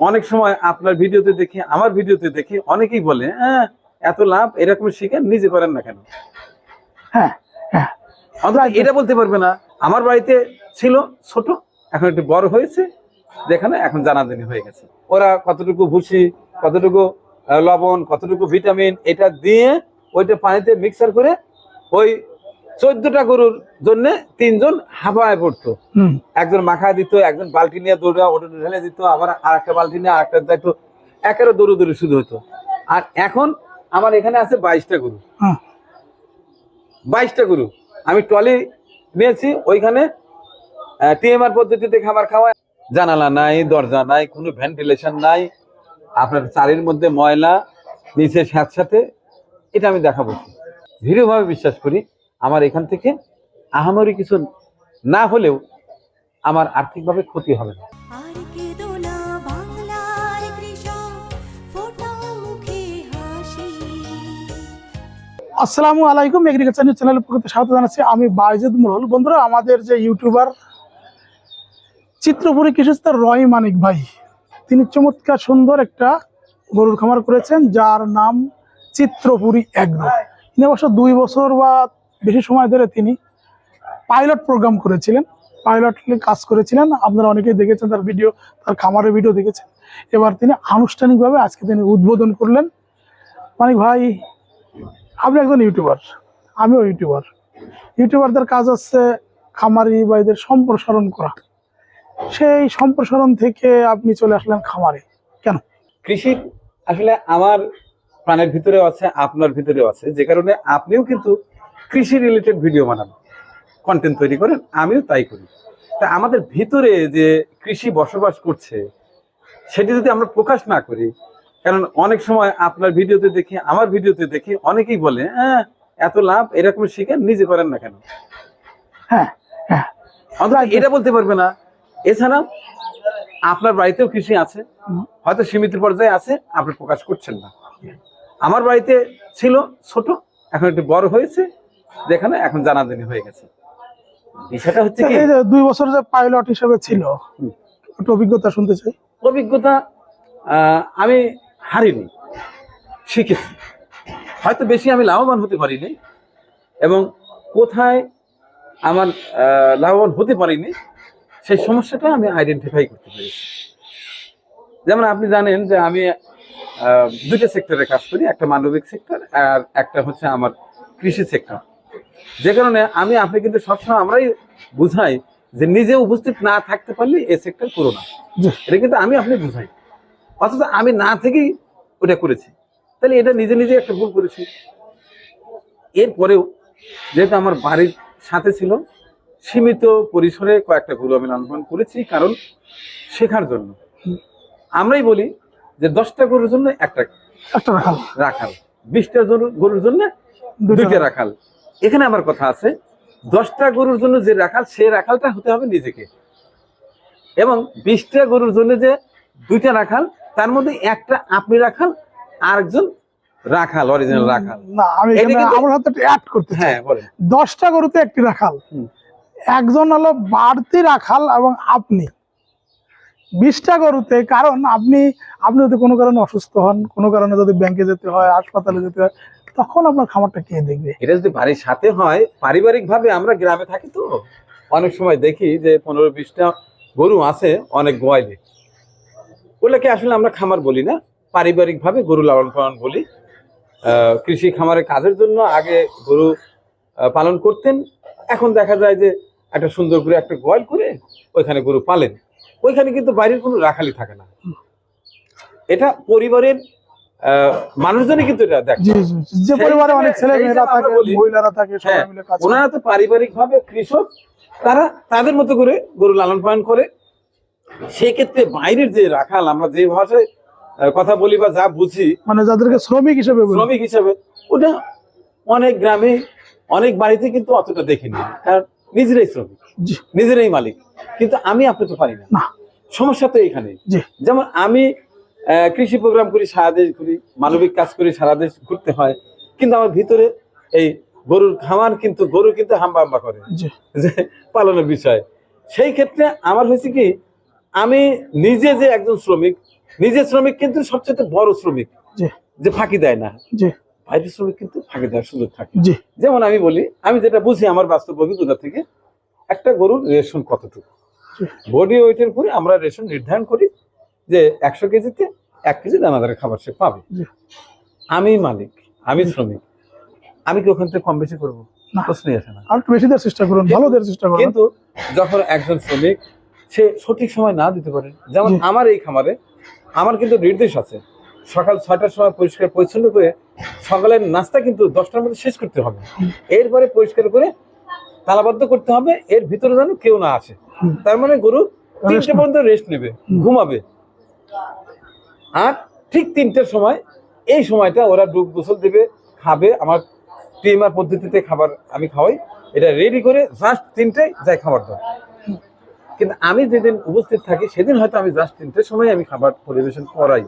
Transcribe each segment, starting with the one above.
অনেক সময় আপনার ভিডিওতে দেখি আমার ভিডিওতে দেখি অনেকেই বলে হ্যাঁ এত লাভ এরকম শিখেন নিজে করেন না কেন? হ্যাঁ হ্যাঁ। এটা বলতে পারবে না। আমার বাড়িতে ছিল ছোট এখন একটু বড় হয়েছে যেখানে এখন জানাজানি হয়ে গেছে। ওরা কতটুকু ভুসি কতটুকু লবণ কতটুকু ভিটামিন এটা দিয়ে ওইটা পানিতে মিক্সার করে ওই চোদ্দটা গরুর জন্য তিনজন হাবায় পড়তো। একজন মাখা দিত একজন বালতি নিয়ে দৌড়া ওটা ঢেলে দিত আবার আর একটা বালতি নিয়ে আরেকটা দিত একেরও দৌড়ে দৌড়ে শুরু হতো। আর এখন আমার এখানে আছে বাইশটা গরু। বাইশটা গরু। আমি ট্রলি নিয়েছি ওইখানে টিএমআর পদ্ধতিতে খাবার খাওয়া জানালা নাই দরজা নাই কোনো ভেন্টিলেশন নাই আপনার চারির মধ্যে ময়লা নিচে সাথে সাথে এটা আমি দেখাবো। দৃঢ়ভাবে বিশ্বাস করি আমার এখান থেকে আহামরি কিছু না হলেও আমার আর্থিকভাবে ক্ষতি হবে না। আসসালামু আলাইকুম এগ্রিকালচার নিউজ চ্যানেলের পক্ষ থেকে স্বাগত জানাচ্ছি আমি বাইজুদ মুরল। বন্ধুরা আমাদের যে ইউটিউবার চিত্রপুরী কৃষিস্তর রয় মানিক ভাই তিনি চমৎকার সুন্দর একটা গরুর খামার করেছেন যার নাম চিত্রপুরী অ্যাগ্রো তিনি অবশ্য দুই বছর বা বেশি সময় ধরে তিনি পাইলট প্রোগ্রাম করেছিলেন। পাইলট কাজ করেছিলেন। আপনারা অনেকেই দেখেছেন তার ভিডিও তার খামারের ভিডিও দেখেছেন। এবার তিনি আনুষ্ঠানিকভাবে আজকে তিনি উদ্বোধন করলেন। মানে ভাই, আপনি একজন ইউটিউবার আমিও ইউটিউবার ইউটিউবারদের কাজ হচ্ছে খামারি বা এদের সম্প্রসারণ করা। সেই সম্প্রসারণ থেকে আপনি চলে আসলেন খামারে। কেন? কৃষি আসলে আমার প্রাণের ভিতরেও আছে, আপনার ভিতরেও আছে। যে কারণে আপনিও কিন্তু কৃষি রিলেটেড ভিডিও বানান কন্টেন্ট তৈরি করেন আমিও তাই করি। তা আমাদের ভিতরে যে কৃষি বসবাস করছে সেটি যদি আমরা প্রকাশ না করি কারণ অনেক সময় আপনার ভিডিওতে দেখি আমার ভিডিওতে দেখি অনেকেই বলে হ্যাঁ এত লাভ এরকম শিখেন নিজে করেন না কেন? হ্যাঁ হ্যাঁ। এটা বলতে পারবে না। এছাড়া আপনার বাড়িতেও কৃষি আছে। হয়তো সীমিত পর্যায়ে আছে আপনি প্রকাশ করছেন না। আমার বাড়িতে ছিল ছোট এখন একটু বড় হয়েছে। যেখানে এখন জানাজানি হয়ে গেছে। বিষয়টা হচ্ছে কি? দুই বছর যে পাইলট হিসেবে ছিল। একটু অভিজ্ঞতা শুনতে চাই। অভিজ্ঞতা আমি হারিনি শিখেছি। হয়তো বেশি আমি লাভবান হতে পারিনি এবং কোথায় আমার লাভবান হতে পারিনি সেই সমস্যাটা আমি আইডেন্টিফাই করতে পেরেছি। যেমন আপনি জানেন যে আমি দুটো সেক্টরে কাজ করি একটা মানবিক সেক্টর আর একটা হচ্ছে আমার কৃষি সেক্টর যে কারণে আমি আপনি কিন্তু সবসময় আমরাই বুঝাই যে নিজে উপস্থিত না থাকতে পারলে এ সেক্টর করো না। এটা কিন্তু আমি আপনি বুঝাই। অথচ আমি না থেকেই ওটা করেছি। তাহলে এটা নিজে নিজে একটা ভুল করেছি। এরপরেও যেহেতু আমার বাড়ির সাথে ছিল সীমিত পরিসরে কয়েকটা গরু আমি লালন করেছি কারণ শেখার জন্য। আমরাই বলি যে দশটা গরুর জন্য একটা রাখাল। রাখাল। বিশটা গরুর জন্য দুইটা রাখাল। এখানে আমার কথা আছে দশটা গরুর জন্য যে রাখাল সে রাখালটা হতে হবে নিজেকে। এবং বিশটা গরুর জন্য যে দুইটা রাখাল তার মধ্যে একটা আপনি রাখাল আরেকজন রাখাল অরিজিনাল রাখাল। না আমি আমার হাতে অ্যাড করতে হ্যাঁ দশটা গরুতে একটি রাখাল একজন হলো বাড়তি রাখাল এবং আপনি। বিশটা গরুতে কারণ আপনি আপনি যদি কোনো কারণে অসুস্থ হন কোনো কারণে যদি ব্যাংকে যেতে হয় হাসপাতালে যেতে হয় তখন আপনার খামারটা কে দেখবে? এটা যদি বাড়ির সাথে হয় পারিবারিক ভাবে আমরা গ্রামে থাকি তো। অনেক সময় দেখি যে পনেরো বিশটা গরু আছে, অনেক গোয়ালে ওগুলোকে আসলে আমরা খামার বলি না পারিবারিক ভাবে গরু লালন পালন বলি। কৃষি খামারের কাজের জন্য আগে গরু পালন করতেন। এখন দেখা যায় যে একটা সুন্দর করে একটা গোয়াল করে ওইখানে গরু পালেন। ওইখানে কিন্তু বাইরের কোনো রাখালি থাকে না। এটা পরিবারের মানুষজনই কিন্তু এটা দেখে। যে পরিবারে অনেক ছেলে মেয়েরা থাকে মহিলারা থাকে সবাই হ্যাঁ, মিলে কাজ ওনারা তো পারিবারিক ভাবে কৃষক তারা তাদের মতো করে গরু লালন পালন করে। সেই ক্ষেত্রে বাইরের যে রাখাল আমরা যে ভাষায় কথা বলি বা যা বুঝি মানে যাদেরকে শ্রমিক হিসেবে শ্রমিক হিসাবে ওটা অনেক গ্রামে অনেক বাড়িতে কিন্তু অতটা দেখিনি। কারণ নিজেরাই শ্রমিক নিজেরাই মালিক। কিন্তু আমি আপনি তো পারি না। সমস্যা তো এখানে যেমন আমি কৃষি প্রোগ্রাম করি সারা দেশ ঘুরি মানবিক কাজ করি সারা দেশ ঘুরতে হয়। কিন্তু আমার ভিতরে এই গরুর খামার কিন্তু গরু কিন্তু হাম্বা হাম্বা করে। যে পালনের বিষয়। সেই ক্ষেত্রে আমার হয়েছে কি আমি নিজে যে একজন শ্রমিক নিজের শ্রমিক কিন্তু সবচেয়ে বড় শ্রমিক। যে ফাঁকি দেয় না। বাইরের শ্রমিক কিন্তু ফাঁকি দেওয়ার সুযোগ থাকে। যেমন আমি বলি আমি যেটা বুঝি আমার বাস্তব অভিজ্ঞতা থেকে একটা গরুর রেশন কতটুকু? বডি ওয়েটের উপরে আমরা রেশন নির্ধারণ করি যে একশো কেজিতে এক কেজি দানাদারের খাবার সে পাবে। আমি মালিক আমি শ্রমিক আমি কি ওখান থেকে কম বেশি করব। প্রশ্নই আসে না। আর বেশি দেওয়ার চেষ্টা করুন ভালো দেওয়ার চেষ্টা করুন। কিন্তু যখন একজন শ্রমিক সে সঠিক সময় না দিতে পারে যেমন আমার এই খামারে আমার কিন্তু নির্দেশ আছে সকাল ছয়টার সময় পরিষ্কার পরিচ্ছন্ন করে সকালের নাস্তা কিন্তু দশটার মধ্যে শেষ করতে হবে। এরপরে পরিষ্কার করে তালাবদ্ধ করতে হবে এর ভিতরে যেন কেউ না আসে। তার মানে গরু তিনটে পর্যন্ত রেস্ট নেবে ঘুমাবে। আর ঠিক তিনটের সময়, এই সময়টা ওরা ডুব গোসল দেবে, খাবে, আমার টিএমআর পদ্ধতিতে খাবার আমি খাওয়াই, এটা রেডি করে জাস্ট তিনটায় যাই খাবার দাও। কিন্তু আমি যেদিন উপস্থিত থাকি, সেদিন হয়তো আমি জাস্ট তিনটের সময় আমি খাবার পরিবেশন করাই।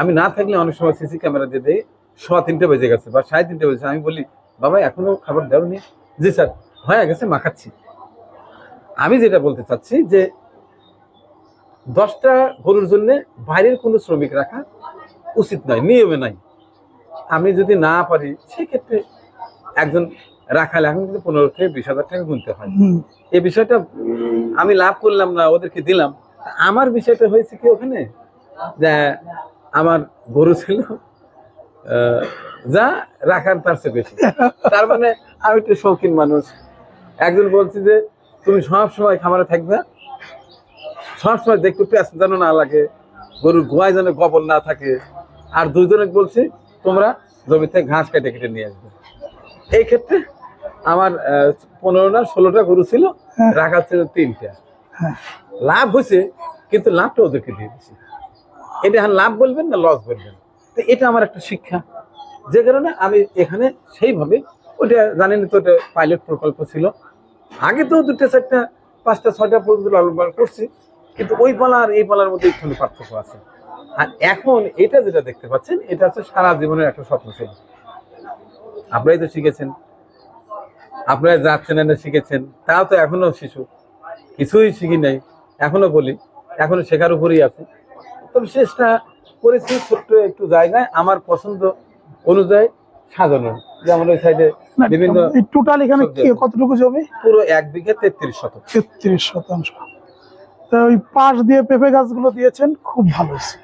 আমি না থাকলে অনেক সময় সিসি ক্যামেরা দিয়ে দেয় সোয়া তিনটে বেজে গেছে বা সাড়ে তিনটে বেজেছে আমি বলি, বাবা, এখনও খাবার দেওনি? জি স্যার, হয়ে গেছে, মাখাচ্ছি। আমি যেটা বলতে চাচ্ছি যে দশটা গরুর জন্য বাইরের কোনো শ্রমিক রাখা উচিত নয় নিয়মে নাই আমি যদি না পারি সেক্ষেত্রে একজন রাখালে এখন কিন্তু পনেরো থেকে বিশ হাজার টাকা গুনতে হয়। এই বিষয়টা আমি লাভ করলাম না ওদেরকে দিলাম। আমার বিষয়টা হয়েছে কি ওখানে? যে আমার গরু ছিল যা রাখার তার চেয়ে বেশি। তার মানে আমি একটু শৌখিন মানুষ। একজন বলছি যে তুমি সব সময় খামারে থাকবে সব সময় দেখতে পেঁয়াজ যেন না লাগে গরুর গোয়ায় যেন গোবর না থাকে। আর দুইজনে বলছি তোমরা জমি থেকে ঘাস কেটে কেটে নিয়ে আসবে। এই ক্ষেত্রে আমার পনেরো না ষোলোটা গরু ছিল হ্যাঁ। রাখা ছিল তিনটা। হ্যাঁ। লাভ হয়েছে কিন্তু লাভটা ওদেরকে দিয়ে দিচ্ছি এটা এখন লাভ বলবেন না লস বলবেন? তো এটা আমার একটা শিক্ষা। যে কারণে আমি এখানে সেইভাবে ওটা জানেন তো ওটা পাইলট প্রকল্প ছিল। আগে তো দুটো চারটা পাঁচটা ছয়টা পর্যন্ত লালন পালন করছি। কিন্তু ওই পালা আর এই পালার মধ্যে একটু পার্থক্য আছে। আর এখন এটা যেটা দেখতে পাচ্ছেন এটা হচ্ছে সারা জীবনের একটা স্বপ্ন ছিল। আপনারাই তো শিখেছেন। আপনারা যাচ্ছেন না শিখেছেন। তাও তো এখনও শিশু। কিছুই শিখি নাই। এখনও বলি এখনও শেখার উপরেই আছে। তবে চেষ্টা করেছি ছোট্ট একটু জায়গায়। আমার পছন্দ অনুযায়ী সাজানো। যেমন ওই সাইডে বিভিন্ন টোটাল এখানে। কতটুকু জমি পুরো এক বিঘা তেত্রিশ শতক তেত্রিশ শতাংশ। তো ওই পাশ দিয়ে পেঁপে গাছগুলো দিয়েছেন খুব ভালো হয়েছে।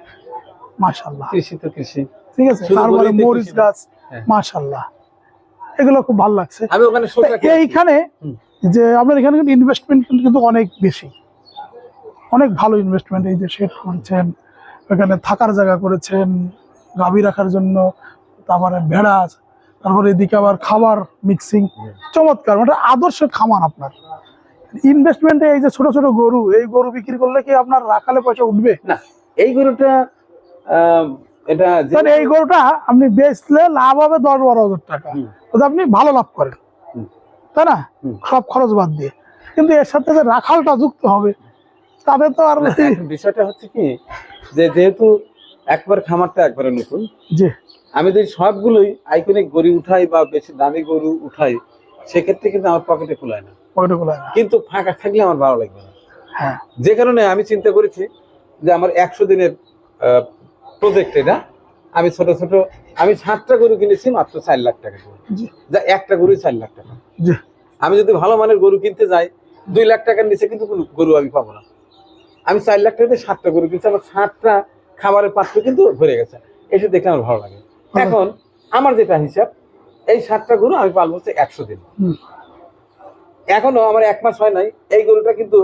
মাশাল্লাহ কৃষি তো কৃষি। ঠিক আছে তারপরে মরিচ গাছ হ্যাঁ। মাশাল্লাহ এগুলো খুব ভালো লাগছে। এইখানে যে আপনার এখানে কিন্তু ইনভেস্টমেন্ট কিন্তু অনেক বেশি। অনেক ভালো ইনভেস্টমেন্ট এই যে শেড করেছেন ওখানে থাকার জায়গা করেছেন গাভী রাখার জন্য তারপরে ভেড়া তারপরে এদিকে আবার খাবার মিক্সিং চমৎকার। মানে আদর্শ খামার আপনার। ইনভেস্টমেন্টে এই যে ছোট ছোট গরু এই গরু বিক্রি করলে কি আপনার রাখালে পয়সা উঠবে? না এই গরুটা এটা এই গরুটা আপনি বেচলে লাভ হবে দশ বারো হাজার টাকা। আপনি ভালো লাভ করেন। তাই না? সব খরচ বাদ দিয়ে। কিন্তু এর সাথে যে রাখালটা যুক্ত হবে তাতে তো আর বিষয়টা হচ্ছে কি যে যেহেতু একবার খামারটা একবারে নতুন যে আমি যদি সবগুলোই আইকনিক গরু উঠাই বা বেশি দামি গরু উঠাই সেক্ষেত্রে কিন্তু আমার পকেটে খোলায় না। পকেটে না। কিন্তু ফাঁকা থাকলে আমার ভালো লাগবে না। হ্যাঁ। যে কারণে আমি চিন্তা করেছি যে আমার একশো দিনের প্রজেক্ট এটা আমি ছোট ছোট আমি সাতটা গরু কিনেছি মাত্র চার লাখ টাকা। জি। যা একটা গরু চার লাখ টাকা। আমি যদি ভালো মানের গরু কিনতে যাই দুই লাখ টাকার নিচে কিন্তু কোনো গরু আমি পাবো না। আমি চার লাখ টাকাতে সাতটা গরু কিনছি আমার সাতটা খাবারের পাত্র কিন্তু ভরে গেছে। এসে দেখলে আমার ভালো লাগে। এখন আমার যেটা হিসাব এই সাতটা গরু আমি পালবো হচ্ছে একশো দিন। এখনও আমার এক মাস হয় নাই এই গরুটা কিন্তু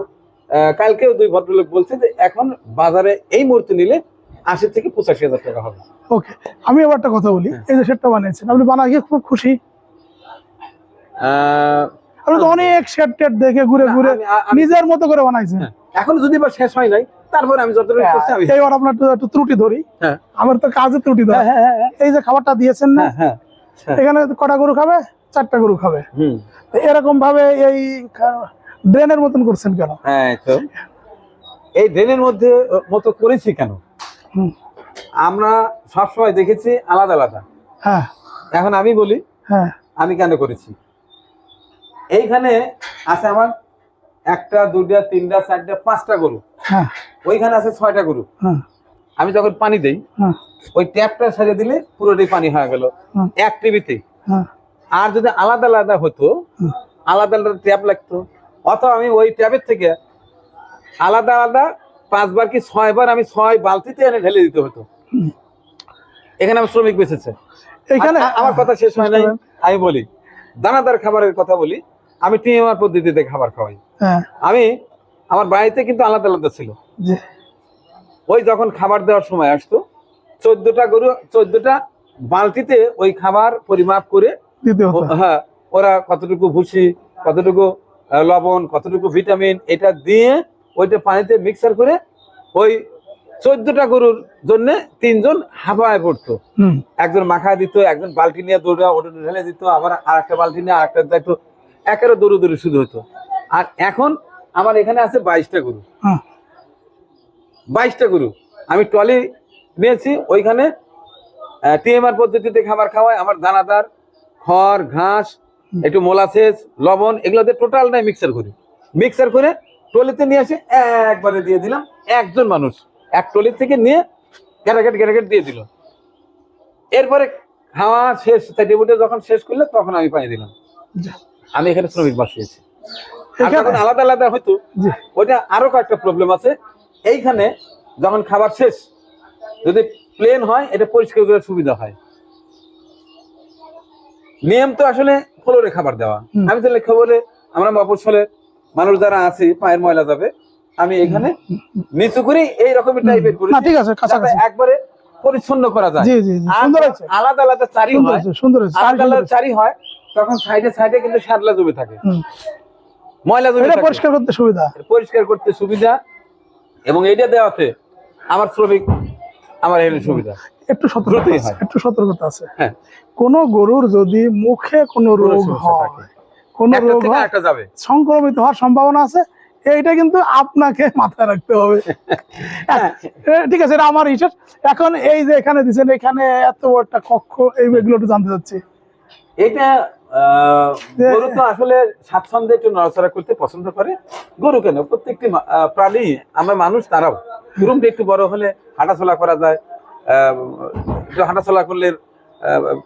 কালকেও দুই ভদ্রলোক বলছে যে এখন বাজারে এই মুহূর্তে নিলে আশি থেকে পঁচাশি হাজার টাকা হবে। ওকে আমি এবার একটা কথা বলি হ্যাঁ। এই যে সেটটা বানিয়েছেন আপনি বানাই খুব খুশি? আপনি তো অনেক টেড দেখে ঘুরে ঘুরে নিজের মতো করে বানাইছেন। হ্যাঁ, এখন যদি বা শেষ হয় নাই তারপরে আমি যতটুকু করছি আমি এইবার আপনার একটু- একটু ত্রুটি ধরি। হ্যাঁ। আমার তো কাজে ত্রুটি ধরে। এই যে খাবারটা দিয়েছেন না। এখানে কটা গরু খাবে? চারটা গরু খাবে। হুম। তো এরকম ভাবে এই ড্রেনের মতন করছেন কেন? হ্যাঁ তো এই ড্রেনের মধ্যে মতো করেছি কেন? আমরা সবসময় দেখেছি আলাদা আলাদা। হ্যাঁ। এখন আমি বলি হ্যাঁ। আমি কেন করেছি? এইখানে আছে আমার একটা দুইটা তিনটা চারটা পাঁচটা গরু। হ্যাঁ। ওইখানে আছে ছয়টা গরু। হ্যাঁ আমি যখন পানি দেই হ্যাঁ। ওই ট্যাপটা সারিয়ে দিলে পুরোটাই পানি হয়ে গেল। এক টিভিতে হ্যাঁ। আর যদি আলাদা আলাদা হতো আলাদা আলাদা ট্যাপ লাগতো। অথবা আমি ওই ট্যাপের থেকে আলাদা আলাদা পাঁচবার কি ছয়বার আমি ছয় বালতিতে এনে ঢেলে দিতে হতো। এখানে আমার শ্রমিক বেঁচেছে। এখানে আমার কথা শেষ হয় নাই। আমি বলি দানাদার খাবারের কথা বলি আমি টিএমআর পদ্ধতিতে খাবার খাওয়াই। হ্যাঁ। আমি আমার বাড়িতে কিন্তু আলাদা আলাদা ছিল। ওই যখন খাবার দেওয়ার সময় আসতো চোদ্দটা গরু চোদ্দটা বালতিতে ওই খাবার পরিমাপ করে দিতে হ্যাঁ ওরা কতটুকু ভুসি কতটুকু লবণ কতটুকু ভিটামিন এটা দিয়ে ওইটা পানিতে মিক্সার করে ওই চোদ্দটা গরুর জন্য তিনজন হাফায় পড়তো। একজন মাখায় দিত একজন বালতি নিয়ে দৌড়া ওটা ঢেলে দিত আবার আর একটা বালতি নিয়ে আর একটা দেখতো একেরও দৌড়ু দৌড়ু শুরু হতো। আর এখন আমার এখানে আছে বাইশটা গরু। বাইশটা গরু। আমি ট্রলি নিয়েছি ওইখানে টিএমআর পদ্ধতিতে খাবার খাওয়াই। আমার দানাদার খড় ঘাস একটু মোলাসেস লবণ এগুলো দিয়ে টোটাল নাই মিক্সার করি। মিক্সার করে ট্রলিতে নিয়ে এসে একবারে দিয়ে দিলাম। একজন মানুষ এক ট্রলি থেকে নিয়ে গ্যারাগেট গ্যারাগেট দিয়ে দিল। এরপরে খাওয়া শেষ সার্টিফিকেট যখন শেষ করলে তখন আমি পানি দিলাম। আমি এখানে শ্রমিক বাঁচিয়েছি আর আলাদা আলাদা হয়তো ওইটা আরও কয়েকটা প্রবলেম আছে। এইখানে যখন খাবার শেষ যদি প্লেন হয় এটা পরিষ্কার করে সুবিধা হয়। নিয়ম তো আসলে ফ্লোরে খাবার দেওয়া। আমি তাহলে খবরে আমরা মফসলে মানুষ যারা আছে পায়ের ময়লা যাবে আমি এখানে নিচু করে এই রকমের টাইপের করি ঠিক আছে একবারে পরিচ্ছন্ন করা যায়। জি জি জি সুন্দর হয়েছে। আলাদা আলাদা চারি সুন্দর হয় সুন্দর আলাদা চারি হয় তখন সাইডে সাইডে কিন্তু শ্যাতলা জমে থাকে। ময়লা জমে পরিষ্কার করতে সুবিধা। পরিষ্কার করতে সুবিধা। এবং এটা দেওয়াতে আমার শ্রমিক আমার এর সুবিধা। একটু সতর্কতা আছে একটু সতর্কতা আছে। হ্যাঁ। কোন গরুর যদি মুখে কোনো রোগ হয়। কোন রোগ হয় যাবে। সংক্রমিত হওয়ার সম্ভাবনা আছে এইটা কিন্তু আপনাকে মাথায় রাখতে হবে। হ্যাঁ। ঠিক আছে এটা আমার হিসাব। এখন এই যে এখানে দিচ্ছেন এখানে এত বড় একটা কক্ষ এইগুলো একটু জানতে চাচ্ছি। এটা গরু তো আসলে স্বাচ্ছন্দ্যে একটু নড়াচড়া করতে পছন্দ করে। গরু কেন? প্রত্যেকটি প্রাণী আমরা মানুষ তারাও। রুমটা একটু বড় হলে হাঁটাচলা করা যায়। একটু হাঁটাচলা করলে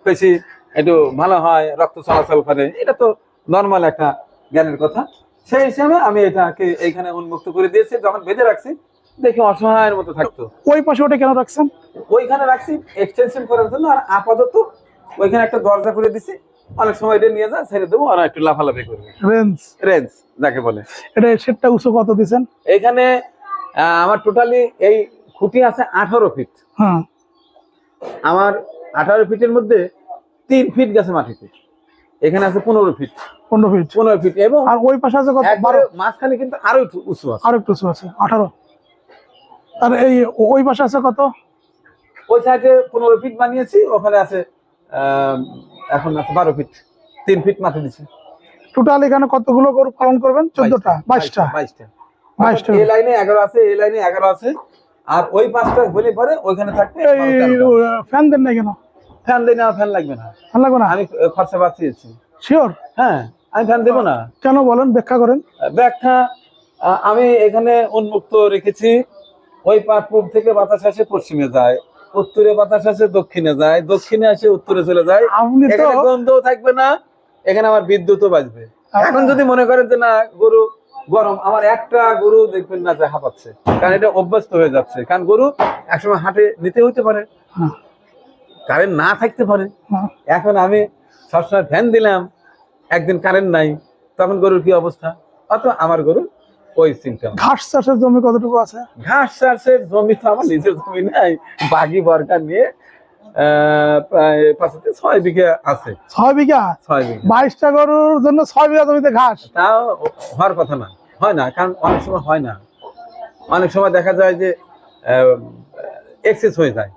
পেশি একটু ভালো হয় রক্ত চলাচল করে। এটা তো নর্মাল একটা জ্ঞানের কথা। সেই হিসাবে আমি এটাকে এইখানে উন্মুক্ত করে দিয়েছি। যখন বেঁধে রাখছি দেখি অসহায়ের মতো থাকতো। ওই পাশে ওটা কেন রাখছেন? ওইখানে রাখছি এক্সটেনশন করার জন্য আর আপাতত ওইখানে একটা দরজা করে দিছি। অনেক সময় এটা নিয়ে যা ছেড়ে দেবো আর একটু লাফালাফি করবে। রেঞ্জ রেঞ্জ যাকে বলে। এটা সেটটা উঁচু কত দিচ্ছেন? এইখানে আহ, আমার টোটালি এই খুঁটি আছে আঠারো ফিট হ্যাঁ। আমার আঠারো ফিটের মধ্যে তিন ফিট গেছে মাটিতে। এখানে আছে পনেরো ফিট পনেরো ফিট পনেরো ফিট এবং আর ওই পাশে আছে কত? বারো। মাঝখানে কিন্তু আরও একটু উঁচু আছে। আরও একটু উঁচু আছে আঠারো। আর এই ওই পাশে আছে কত? ওই সাইডে পনেরো ফিট বানিয়েছি ওখানে আছে আহ, এখন আছে বারো ফিট তিন ফিট মাটি দিচ্ছে টোটাল এখানে কতগুলো গরু পালন করবেন? চোদ্দটা বাইশটা বাইশটা? বাইশটা। এই লাইনে এগারো আছে এই লাইনে এগারো আছে। আর ওই পাঁচটা হলে পরে ওইখানে থাকবে ফ্যান দেন না কেন? ফ্যান না ফ্যান লাগবে না। ফ্যান লাগবে না? আমি খরচা বাঁচিয়েছি। শিওর হ্যাঁ আমি ফ্যান দেবো না। কেন বলেন ব্যাখ্যা করেন। ব্যাখ্যা আমি এখানে উন্মুক্ত রেখেছি। ওই পাট পূর্ব থেকে বাতাস আসে পশ্চিমে যায়। উত্তরে বাতাস আসে দক্ষিণে যায়। দক্ষিণে আসে উত্তরে চলে যায়। এখানে গন্ধও থাকবে না এখানে আমার বিদ্যুৎও বাজবে। এখন যদি মনে করেন যে না গরু গরম আমার একটা গরু দেখবেন না যে হাঁপাচ্ছে। কারণ এটা অভ্যস্ত হয়ে যাচ্ছে। কারণ গরু একসময় হাটে নিতে হইতে পারে কারেন্ট না থাকতে পারে। এখন আমি সবসময় ফ্যান দিলাম একদিন কারেন্ট নাই তখন গরুর কি অবস্থা? অত আমার গরু ওই ঘাস চাষের জমি কতটুকু আছে? ঘাস চাষের জমি তো আমার নিজের জমি নাই বাগি বর্গা নিয়ে প্রায় ছয় বিঘা আছে। ছয় বিঘা? ছয় বিঘা। বাইশটা গরুর জন্য ছয় বিঘা জমিতে ঘাস? তাও হওয়ার কথা না। হয় না কারণ অনেক সময় হয় না। অনেক সময় দেখা যায় যে এক্সেস হয়ে যায়।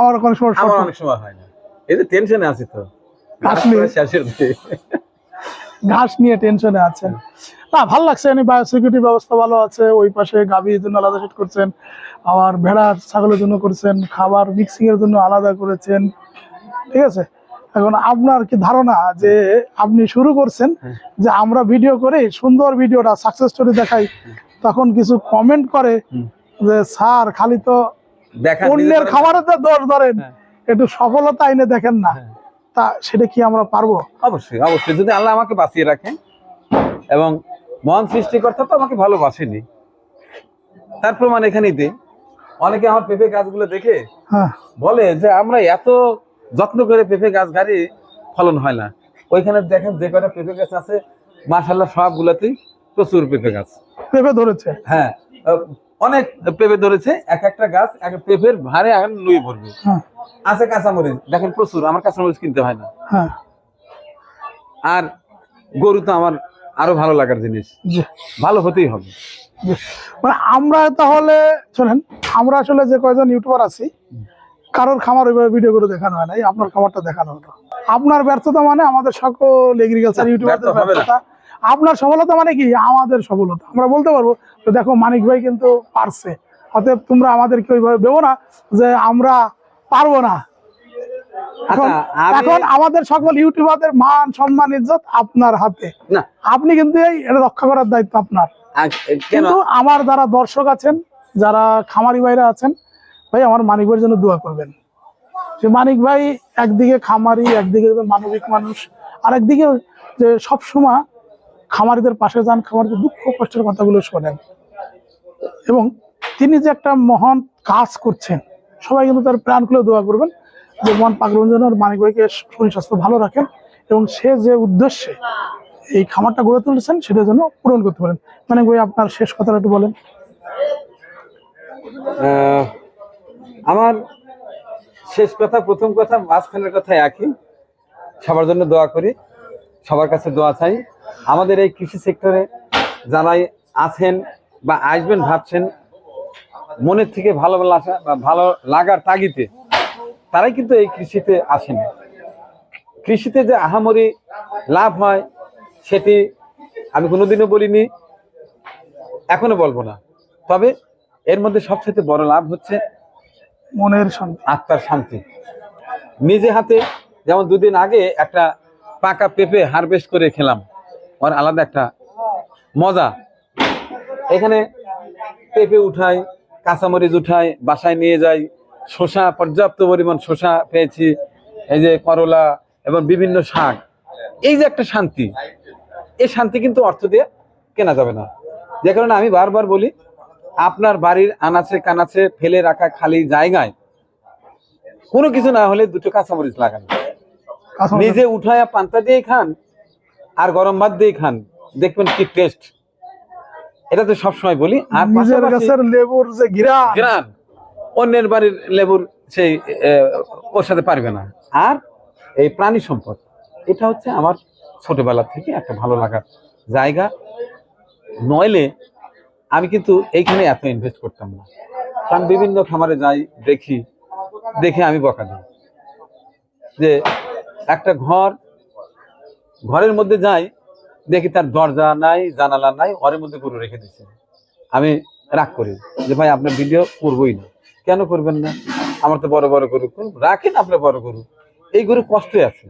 আমার কোনো সময় আমার অনেক সময় হয় না। এই যে টেনশনে আছি তো। ঘাস নিয়ে। শেষের ঘাস নিয়ে টেনশনে আছেন না ভালো লাগছে এনে বায়োসিকিউরিটি ব্যবস্থা ভালো আছে ওই পাশে গাভীর জন্য আলাদা সেট করছেন আবার ভেড়ার ছাগলের জন্য করেছেন খাবার মিক্সিং এর জন্য আলাদা করেছেন ঠিক আছে এখন আপনার কি ধারণা যে আপনি শুরু করছেন। যে আমরা ভিডিও করে সুন্দর ভিডিওটা সাকসেস স্টোরি দেখাই তখন কিছু কমেন্ট করে যে স্যার খালি তো অন্যের নিজে- খাবারে তো দোষ ধরেন হ্যাঁ। একটু সফলতা এনে দেখেন না হ্যাঁ। তা সেটা কি আমরা পারব? অবশ্যই অবশ্যই। যদি আল্লাহ আমাকে বাঁচিয়ে রাখেন এবং মহান সৃষ্টিকর্তা তো আমাকে ভালোবাসেনি তার প্রমাণ এখানেই দিই। অনেকে আমার পেঁপে গাছগুলো দেখে হ্যাঁ। বলে যে আমরা এত যত্ন করে পেঁপে গাছ গাড়ি ফলন হয় না। ওইখানে দেখেন যে কটা পেঁপে গাছ আছে মার্শাল্লাহ সবগুলোতেই প্রচুর পেঁপে গাছ। পেঁপে ধরেছে? হ্যাঁ অনেক পেঁপে ধরেছে এক একটা গাছ এক পেঁপের ভারে নুই ভরবে। হ্যাঁ। আছে কাঁচামরিচ দেখেন প্রচুর আমার কাঁচামরিচ কিনতে হয় না। হ্যাঁ। আর গরু তো আমার আরও ভালো লাগার জিনিস। ভালো হতেই হবে। মানে আমরা তাহলে শোনেন আমরা আসলে যে কয়জন ইউটিউবার আছি কারোর খামার ওইভাবে ভিডিও করে দেখানো হয় নাই আপনার খামারটা দেখানো হতো আপনার ব্যর্থতা মানে আমাদের সকল এগ্রিকালচার না, ইউটিউবারদের না। ব্যর্থতা। আপনার সফলতা মানে কি? আমাদের সফলতা। আমরা বলতে পারব তো দেখো মানিক ভাই কিন্তু পারছে। অতএব তোমরা আমাদেরকে ওইভাবে ভেবো না যে আমরা পারব না। এখন আচ্ছা, এখন আমাদের সকল ইউটিউবারদের মান সম্মান ইজ্জত আপনার হাতে। আপনি কিন্তু এটা রক্ষা করার দায়িত্ব আপনার। কিন্তু আমার যারা দর্শক আছেন যারা খামারি ভাইরা আছেন ভাই আমার মানিক ভাইয়ের জন্য দোয়া করবেন। যে মানিক ভাই একদিকে খামারি একদিকে মানবিক মানুষ আর একদিকে যে সবসময় খামারিদের পাশে যান, খামারিদের দুঃখ কষ্টের কথাগুলো শোনেন। এবং তিনি যে একটা মহান কাজ করছেন, সবাই কিন্তু তার প্রাণ খুলে দোয়া করবেন যে মহান পাগরঞ্জন আর মানিক ভাইকে শরীর স্বাস্থ্য ভালো রাখেন এবং সে যে উদ্দেশ্যে এই খামারটা গড়ে তুলেছেন, সেটা যেন পূরণ করতে পারেন। মানিক ভাই আপনার শেষ কথাটা একটু বলেন। আমার শেষ কথা, প্রথম কথা, মাঝখানের কথা একই। সবার জন্য দোয়া করি। সবার কাছে দোয়া চাই। আমাদের এই কৃষি সেক্টরে যারাই আছেন বা আসবেন ভাবছেন মনের থেকে ভালো লাগা বা ভালো লাগার তাগিতে তারাই কিন্তু এই কৃষিতে আসেন। কৃষিতে যে আহামরি লাভ হয় সেটি আমি কোনোদিনও বলিনি এখনও বলব না। তবে এর মধ্যে সবচেয়ে বড় লাভ হচ্ছে মনের শান্তি। আত্মার শান্তি। নিজে হাতে যেমন দুদিন আগে একটা পাকা পেঁপে হারভেস্ট করে খেলাম। ওর আলাদা একটা মজা। এখানে পেঁপে উঠাই, কাঁচামরিচ উঠাই, বাসায় নিয়ে যাই। শসা, পর্যাপ্ত পরিমাণ শসা পেয়েছি, এই যে করলা এবং বিভিন্ন শাক। এই যে একটা শান্তি, এই শান্তি কিন্তু অর্থ দিয়ে কেনা যাবে না। যে কারণে আমি বারবার বলি, আপনার বাড়ির আনাচে কানাচে ফেলে রাখা খালি জায়গায় কোনো কিছু না হলে দুটো কাঁচামরিচ লাগান। নিজে উঠায়া পান্তা দিয়ে খান আর গরম ভাত দিয়ে খান। দেখবেন কি টেস্ট এটা তো সবসময় বলি। আর নিজের গাছের লেবুর যে গিরা গ্রান। অন্যের বাড়ির লেবুর সেই ওর সাথে পারবে না। আর এই প্রাণী সম্পদ এটা হচ্ছে আমার ছোটবেলা থেকে একটা ভালো লাগার জায়গা। নইলে আমি কিন্তু এইখানে এত ইনভেস্ট করতাম না। কারণ বিভিন্ন খামারে যাই দেখি দেখে আমি বকা দিই। যে একটা ঘর, ঘরের মধ্যে যাই, দেখি তার দরজা নাই, জানালা নাই, ঘরের মধ্যে গরু রেখে দিচ্ছে আমি রাগ করি যে, ভাই, আপনার ভিডিও করবোই না। কেন করবেন না? আমার তো বড় বড় গরু। রাখেন আপনার বড় গরু। এই গরু কষ্টে আছে।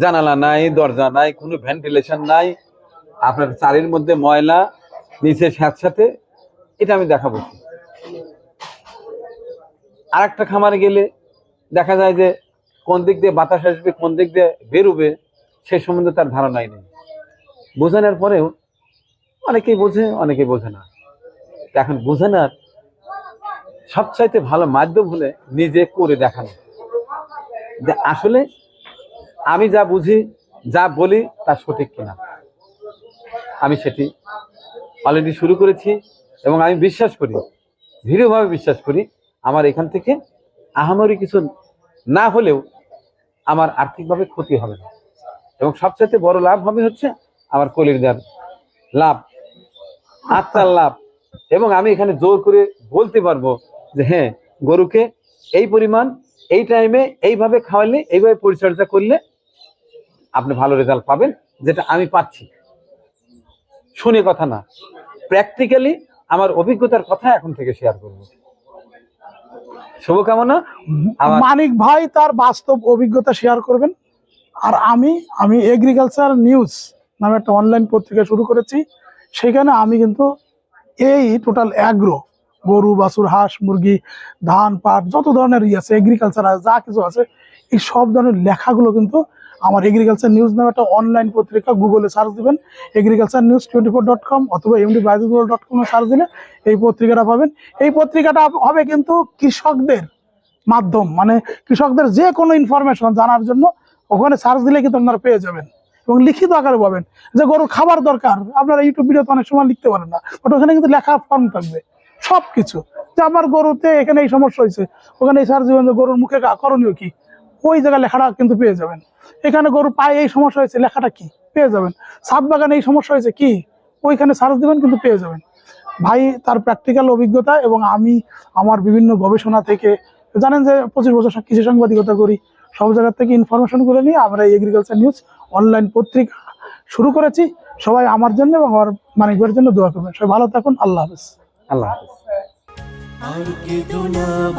জানালা নাই, দরজা নাই, কোনো ভেন্টিলেশন নাই, আপনার চারির মধ্যে ময়লা, নিচে স্যাঁতস্যাঁতে, এটা আমি দেখাবো? আর একটা খামারে গেলে দেখা যায় যে কোন দিক দিয়ে বাতাস আসবে, কোন দিক দিয়ে বেরোবে, সে সম্বন্ধে তার ধারণাই নেই। বোঝানোর পরেও অনেকেই বোঝে অনেকেই বোঝে না। এখন বোঝানোর সবচাইতে ভালো মাধ্যম হলে নিজে করে দেখানো। যে আসলে আমি যা বুঝি, যা বলি তা সঠিক কিনা। আমি সেটি অলরেডি শুরু করেছি এবং আমি বিশ্বাস করি, দৃঢ়ভাবে বিশ্বাস করি, আমার এখান থেকে আহামরি কিছু না হলেও আমার আর্থিকভাবে ক্ষতি হবে না। এবং সবচেয়ে বড় লাভ হবে হচ্ছে আমার কলিরদার লাভ, আত্মার লাভ। এবং আমি এখানে জোর করে বলতে পারব যে হ্যাঁ গরুকে এই পরিমাণ, এই টাইমে এইভাবে খাওয়ালে, এইভাবে পরিচর্যা করলে আপনি ভালো রেজাল্ট পাবেন, যেটা আমি পাচ্ছি। শুনে কথা না। প্র্যাকটিক্যালি আমার অভিজ্ঞতার কথা এখন থেকে শেয়ার করব। শুভকামনা। মানিক ভাই তার বাস্তব অভিজ্ঞতা শেয়ার করবেন। আর আমি আমি এগ্রিকালচার নিউজ নামে একটা অনলাইন পত্রিকা শুরু করেছি। সেখানে আমি কিন্তু এই টোটাল অ্যাগ্রো গরু, বাছুর, হাঁস, মুরগি, ধান, পাট, যত ধরনের ই আছে এগ্রিকালচার আছে, যা কিছু আছে, এই সব ধরনের লেখাগুলো কিন্তু আমার এগ্রিকালচার নিউজ নামে একটা অনলাইন পত্রিকা গুগলে সার্চ দিবেন। Agriculture news twenty four dot com অথবা এমডি বাইজুল ডট কমে সার্চ দিলে এই পত্রিকাটা পাবেন। এই পত্রিকাটা হবে কিন্তু কৃষকদের মাধ্যম মানে কৃষকদের যে কোনো ইনফরমেশন জানার জন্য ওখানে সার্চ দিলে কিন্তু আপনারা পেয়ে যাবেন এবং লিখিত আকারে পাবেন যে গরুর খাবার দরকার। আপনারা ইউটিউব ভিডিওতে অনেক সময় লিখতে পারেন না বাট ওখানে কিন্তু লেখা ফর্ম থাকবে। সব কিছু যে আমার গরুতে এখানে এই সমস্যা হয়েছে, ওখানে এই সার্চ দিবেন যে গরুর মুখে করণীয় কি? ওই জায়গায় লেখাটা কিন্তু পেয়ে যাবেন। এখানে গরুর পায়ে এই সমস্যা হয়েছে লেখাটা কি? পেয়ে যাবেন। সাত বাগানে এই সমস্যা হয়েছে কি? ওইখানে সার্চ দিবেন কিন্তু পেয়ে যাবেন। ভাই তার প্র্যাকটিক্যাল অভিজ্ঞতা এবং আমি আমার বিভিন্ন গবেষণা থেকে জানেন যে পঁচিশ বছর কৃষি সাংবাদিকতা করি সব জায়গা থেকে ইনফরমেশন করে নিয়ে আমরা এই এগ্রিকালচার নিউজ অনলাইন পত্রিকা শুরু করেছি। সবাই আমার জন্য এবং আমার মানিকের জন্য দোয়া করবেন। সবাই ভালো থাকুন আল্লাহ হাফেজ। আল্লাহ হাফিজ। আর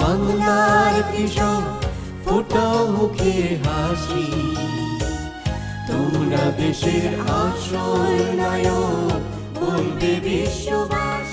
বাংলার ফোটাও মুখে হাসি। তোমরা দেশের আসল নায়ক বলবে বিশ্ববাসী।